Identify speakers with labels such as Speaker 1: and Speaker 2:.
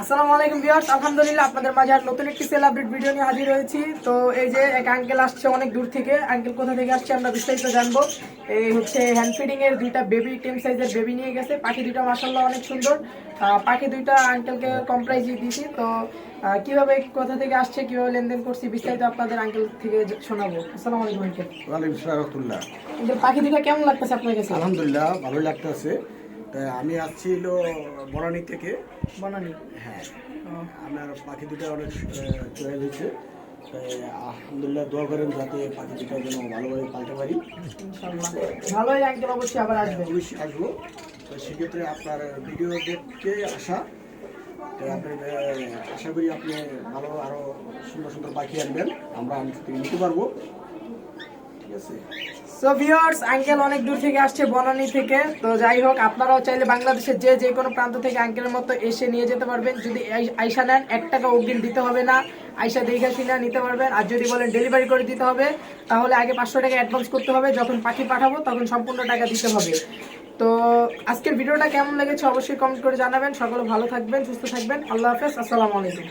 Speaker 1: আসসালামু আলাইকুম ভিউয়ার্স আলহামদুলিল্লাহ আপনাদের মাঝে আর নতুন একটি সেল আপডেট ভিডিও নিয়ে হাজির হয়েছি। তো এই যে এক আঙ্কেল আসছে অনেক দূর থেকে আঙ্কেল কোথা থেকে আসছে আমরা বিস্তারিত জানব। এই হচ্ছে হ্যান্ড ফিডিং এর দুইটা বেবি টেম সাইজের বেবি নিয়ে গেছে। পাখি দুইটা মাসাল্লাহ অনেক সুন্দর। পাখি দুইটা আঙ্কেলকে কম প্রাইজে দিয়েছি। তো কীভাবে কোথা থেকে আসছে কীভাবে লেনদেন করছি বিস্তারিত আপনাদের আঙ্কেল থেকে শোনাবো। আসসালামু আলাইকুম আঙ্কেল
Speaker 2: ওয়ালাইকুম আসসালাম
Speaker 1: পাখি দুইটা কেমন লাগতেছে আপনার কাছে?
Speaker 2: আলহামদুলিল্লাহ ভালোই লাগতেছে। তা আমি আসছি হলো বনানী থেকে।
Speaker 1: বনানি?
Speaker 2: হ্যাঁ। আমার পাখি দুটো অনেক চয়েস হয়েছে আলহামদুলিল্লাহ দোয়া করেন যাতে পাখি দুটো যেন ভালোভাবে পালতে পারি।
Speaker 1: ভালোই আঙ্কেল অবশ্যই আবার আসবে।
Speaker 2: অবশ্যই আসব। তো সেক্ষেত্রে আপনার ভিডিও দেখতে আসা। আশা করি আপনি ভালো আরও সুন্দর সুন্দর পাখি আনবেন। আমরা আমি নিতে পারব। ঠিক আছে?
Speaker 1: সো ভিউয়ার্স আঙ্কেল অনেক দূর থেকে আসছে বনানী থেকে। তো যাই হোক, আপনারাও চাইলে বাংলাদেশের যে যে কোনো প্রান্ত থেকে আঙ্কেলের মতো এসে নিয়ে যেতে পারবেন। যদি আইসা নেন, এক টাকা অগ্রিম দিতে হবে না। আইসা দেখে শুনে নিতে পারবেন। আর যদি বলেন ডেলিভারি করে দিতে হবে, তাহলে আগে পাঁচশো টাকা অ্যাডভান্স করতে হবে। যখন পাখি পাঠাবো, তখন সম্পূর্ণ টাকা দিতে হবে। তো আজকের ভিডিওটা কেমন লেগেছে অবশ্যই কমেন্ট করে জানাবেন। সকলে ভালো থাকবেন, সুস্থ থাকবেন। আল্লাহ হাফেজ, আসসালামু আলাইকুম।